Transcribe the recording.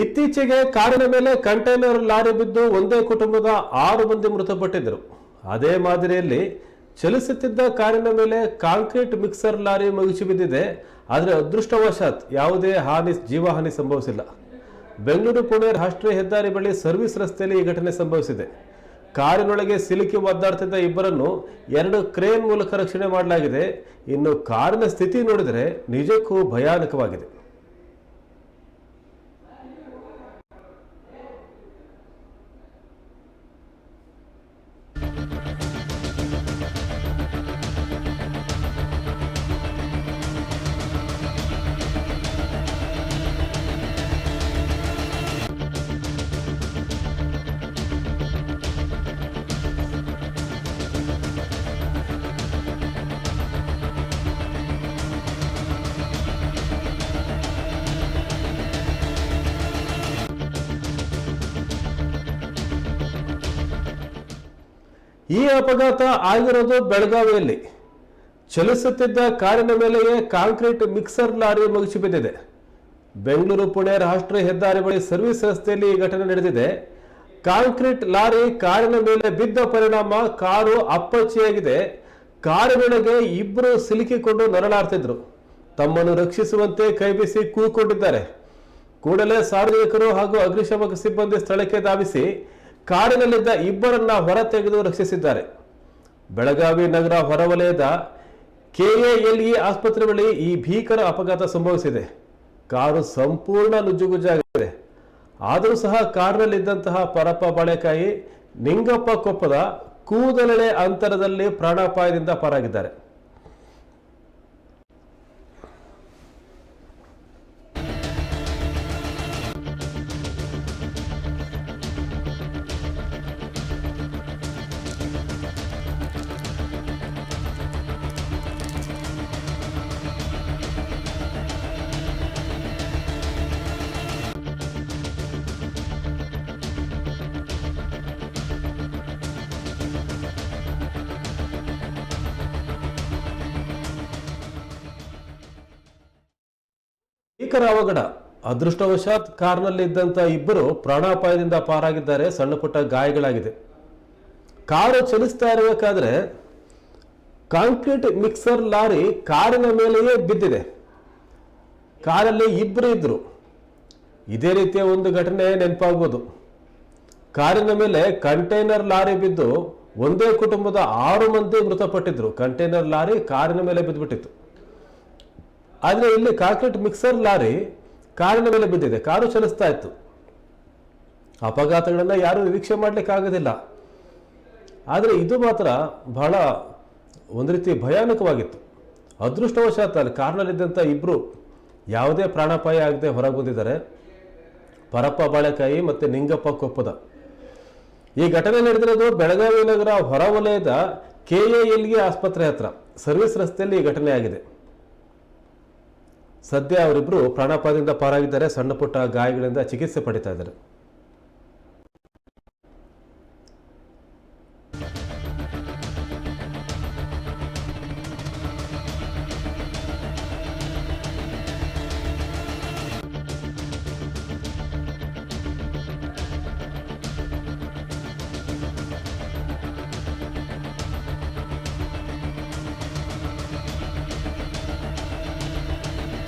ಇತ್ತೀಚೆಗೆ ಕಾರಿನ ಮೇಲೆ ಕಂಟೈನರ್ ಲಾರಿ ಬಿದ್ದು ಒಂದೇ ಕುಟುಂಬದ ಆರು ಮಂದಿ ಮೃತಪಟ್ಟಿದ್ದರು. ಅದೇ ಮಾದರಿಯಲ್ಲಿ ಚಲಿಸುತ್ತಿದ್ದ ಕಾರಿನ ಮೇಲೆ ಕಾಂಕ್ರೀಟ್ ಮಿಕ್ಸರ್ ಲಾರಿ ಮಗುಚಿ ಬಿದ್ದಿದೆ. ಆದರೆ ಅದೃಷ್ಟವಶಾತ್ ಯಾವುದೇ ಹಾನಿ, ಜೀವಹಾನಿ ಸಂಭವಿಸಿಲ್ಲ. ಬೆಂಗಳೂರು ಪುಣೆ ರಾಷ್ಟ್ರೀಯ ಹೆದ್ದಾರಿ ಬಳಿ ಸರ್ವಿಸ್ ರಸ್ತೆಯಲ್ಲಿ ಈ ಘಟನೆ ಸಂಭವಿಸಿದೆ. ಕಾರಿನೊಳಗೆ ಸಿಲುಕಿ ಒದ್ದಾಡ್ತಿದ್ದ ಇಬ್ಬರನ್ನು ಎರಡು ಕ್ರೇನ್ ಮೂಲಕ ರಕ್ಷಣೆ ಮಾಡಲಾಗಿದೆ. ಇನ್ನು ಕಾರಿನ ಸ್ಥಿತಿ ನೋಡಿದರೆ ನಿಜಕ್ಕೂ ಭಯಾನಕವಾಗಿದೆ. ಈ ಅಪಘಾತ ಆಗಿರೋದು ಬೆಳಗಾವಿಯಲ್ಲಿ. ಚಲಿಸುತ್ತಿದ್ದ ಕಾರಿನ ಮೇಲೆಯೇ ಕಾಂಕ್ರೀಟ್ ಮಿಕ್ಸರ್ ಲಾರಿ ಮುಗಿಸಿ ಬಿದ್ದಿದೆ. ಬೆಂಗಳೂರು, ಪುಣೆ ರಾಷ್ಟ್ರೀಯ ಹೆದ್ದಾರಿ ಬಳಿ ಸರ್ವಿಸ್ ರಸ್ತೆಯಲ್ಲಿ ಈ ಘಟನೆ ನಡೆದಿದೆ. ಕಾಂಕ್ರೀಟ್ ಲಾರಿ ಕಾರಿನ ಮೇಲೆ ಬಿದ್ದ ಪರಿಣಾಮ ಕಾರು ಅಪ್ಪಚ್ಚಿಯಾಗಿದೆ. ಕಾರಿನೊಳಗೆ ಇಬ್ಬರು ಸಿಲುಕಿಕೊಂಡು ನರಳಾಡ್ತಿದ್ರು. ತಮ್ಮನ್ನು ರಕ್ಷಿಸುವಂತೆ ಕೈಬೀಸಿ ಕೂಕೊಂಡಿದ್ದಾರೆ. ಕೂಡಲೇ ಸಾರ್ವಜನಿಕರು ಹಾಗೂ ಅಗ್ನಿಶಾಮಕ ಸಿಬ್ಬಂದಿ ಸ್ಥಳಕ್ಕೆ ಧಾವಿಸಿ ಕಾರಿನಲ್ಲಿದ್ದ ಇಬ್ಬರನ್ನ ಹೊರ ತೆಗೆದು ರಕ್ಷಿಸಿದ್ದಾರೆ. ಬೆಳಗಾವಿ ನಗರ ಹೊರವಲಯದ ಕೆಎಎಲ್ಇ ಆಸ್ಪತ್ರೆ ಬಳಿ ಈ ಭೀಕರ ಅಪಘಾತ ಸಂಭವಿಸಿದೆ. ಕಾರು ಸಂಪೂರ್ಣ ನುಜ್ಜುಗುಜ್ಜಾಗಿದೆ. ಆದರೂ ಸಹ ಕಾರಿನಲ್ಲಿದ್ದಂತಹ ಪರಪ್ಪ ಬಾಳೆಕಾಯಿ ನಿಂಗಪ್ಪ ಕೊಪ್ಪದ ಕೂದಲೆಳೆ ಅಂತರದಲ್ಲಿ ಪ್ರಾಣಾಪಾಯದಿಂದ ಪಾರಾಗಿದ್ದಾರೆ. ಭೀಕರ ಅವಘಡ. ಅದೃಷ್ಟವಶಾತ್ ಕಾರ್ನಲ್ಲಿ ಇದ್ದಂತ ಇಬ್ಬರು ಪ್ರಾಣಾಪಾಯದಿಂದ ಪಾರಾಗಿದ್ದಾರೆ. ಸಣ್ಣ ಪುಟ್ಟ ಗಾಯಗಳಾಗಿದೆ. ಕಾರು ಚಲಿಸ್ತಾ ಇರಬೇಕಾದ್ರೆ ಕಾಂಕ್ರೀಟ್ ಮಿಕ್ಸರ್ ಲಾರಿ ಕಾರಿನ ಮೇಲೆಯೇ ಬಿದ್ದಿದೆ. ಕಾರಲ್ಲಿ ಇಬ್ಬರು ಇದ್ರು ಇದೇ ರೀತಿಯ ಒಂದು ಘಟನೆ ನೆನಪಾಗ್ಬೋದು. ಕಾರಿನ ಮೇಲೆ ಕಂಟೈನರ್ ಲಾರಿ ಬಿದ್ದು ಒಂದೇ ಕುಟುಂಬದ ಆರು ಮಂದಿ ಮೃತಪಟ್ಟಿದ್ರು. ಕಂಟೈನರ್ ಲಾರಿ ಕಾರಿನ ಮೇಲೆ ಬಿದ್ದುಬಿಟ್ಟಿತ್ತು. ಆದರೆ ಇಲ್ಲಿ ಕಾಂಕ್ರೀಟ್ ಮಿಕ್ಸರ್ ಲಾರಿ ಕಾರಿನ ಮೇಲೆ ಬಿದ್ದಿದೆ, ಕಾರು ಚಲಿಸ್ತಾ ಇತ್ತು. ಅಪಘಾತಗಳನ್ನ ಯಾರು ನಿರೀಕ್ಷೆ ಮಾಡ್ಲಿಕ್ಕೆ ಆಗೋದಿಲ್ಲ. ಆದರೆ ಇದು ಮಾತ್ರ ಬಹಳ ಒಂದು ರೀತಿ ಭಯಾನಕವಾಗಿತ್ತು. ಅದೃಷ್ಟವಶಾತ್ ಅಲ್ಲಿ ಕಾರ್ನಲ್ಲಿದ್ದಂಥ ಇಬ್ಬರು ಯಾವುದೇ ಪ್ರಾಣಾಪಾಯ ಆಗದೆ ಹೊರಗೆ ಬಂದಿದ್ದಾರೆ. ಪರಪ್ಪ ಬಾಳೆಕಾಯಿ ಮತ್ತು ನಿಂಗಪ್ಪ ಕೊಪ್ಪದ. ಈ ಘಟನೆ ನಡೆದಿರೋದು ಬೆಳಗಾವಿ ನಗರ ಹೊರವಲಯದ ಕೆ ಎ ಎಲ್ಗೆ ಆಸ್ಪತ್ರೆ ಹತ್ರ. ಸರ್ವಿಸ್ ರಸ್ತೆಯಲ್ಲಿ ಈ ಘಟನೆ ಆಗಿದೆ. ಸದ್ಯ ಅವರಿಬ್ಬರು ಪ್ರಾಣಾಪಾಯದಿಂದ ಪಾರಾಗಿದ್ದಾರೆ. ಸಣ್ಣ ಪುಟ್ಟ ಗಾಯಗಳಿಂದ ಚಿಕಿತ್ಸೆ ಪಡಿತಾ ಇದ್ದಾರೆ.